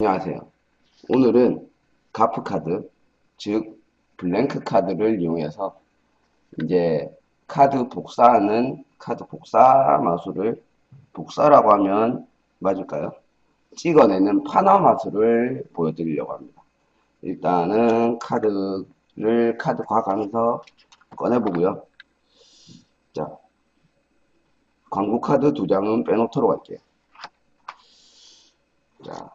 안녕하세요. 오늘은 가프 카드, 즉 블랭크 카드를 이용해서 이제 카드 복사하는 카드 복사 마술을 복사라고 하면 맞을까요? 찍어내는 파나 마술을 보여드리려고 합니다. 일단은 카드를 카드 과가면서 꺼내보고요. 자, 광고 카드 두 장은 빼놓도록 할게요. 자,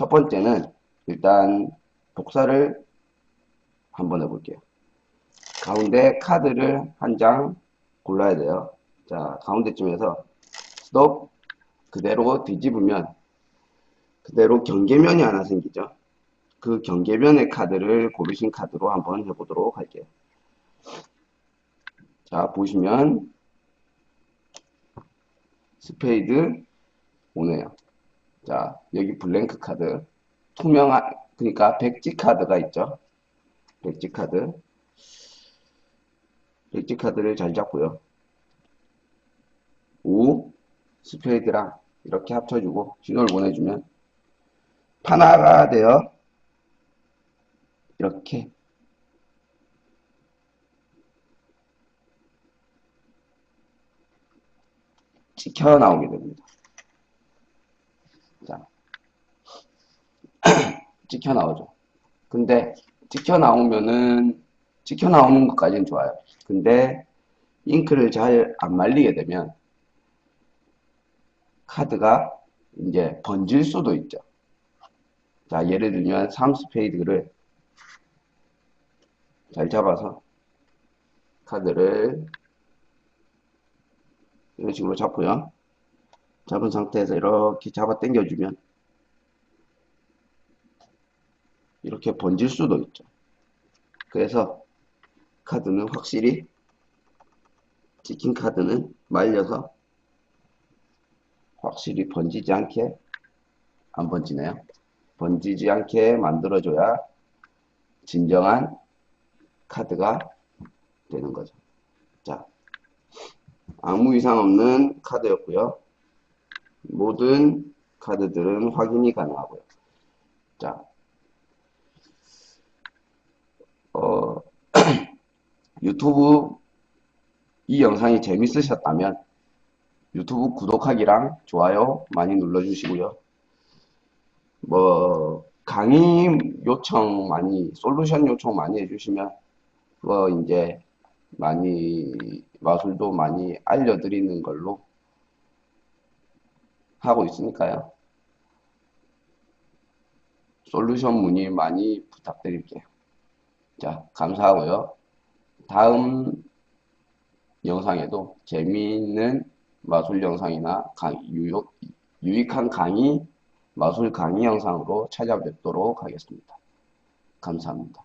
첫 번째는 일단 복사를 한번 해볼게요. 가운데 카드를 한 장 골라야 돼요. 자, 가운데쯤에서 스톱 그대로 뒤집으면 그대로 경계면이 하나 생기죠. 그 경계면의 카드를 고르신 카드로 한번 해보도록 할게요. 자, 보시면 스페이드 오네요. 자, 여기 블랭크 카드. 투명한, 그러니까 백지 카드가 있죠. 백지 카드. 백지 카드를 잘 잡고요. 5, 스페이드랑 이렇게 합쳐주고 신호를 보내주면 파나가 되어 이렇게 찍혀 나오게 됩니다. 자, 찍혀 나오죠. 근데 찍혀 나오면은 찍혀 나오는 것까지는 좋아요. 근데 잉크를 잘 안 말리게 되면 카드가 이제 번질 수도 있죠. 자, 예를 들면 3스페이드를 잘 잡아서 카드를 이런 식으로 잡고요. 잡은 상태에서 이렇게 잡아 당겨주면 이렇게 번질 수도 있죠. 그래서 카드는 확실히 찍힌 카드는 말려서 확실히 번지지 않게 안 번지네요. 번지지 않게 만들어줘야 진정한 카드가 되는 거죠. 자, 아무 이상 없는 카드였고요. 모든 카드들은 확인이 가능하고요. 자, 어, 유튜브 이 영상이 재밌으셨다면 유튜브 구독하기랑 좋아요 많이 눌러주시고요. 뭐 강의 요청 많이 솔루션 요청 많이 해주시면 뭐 이제 많이 마술도 많이 알려드리는 걸로 하고 있으니까요. 솔루션 문의 많이 부탁드릴게요. 자, 감사하고요. 다음 영상에도 재미있는 마술 영상이나 유익, 유익한 강의, 마술 강의 영상으로 찾아뵙도록 하겠습니다. 감사합니다.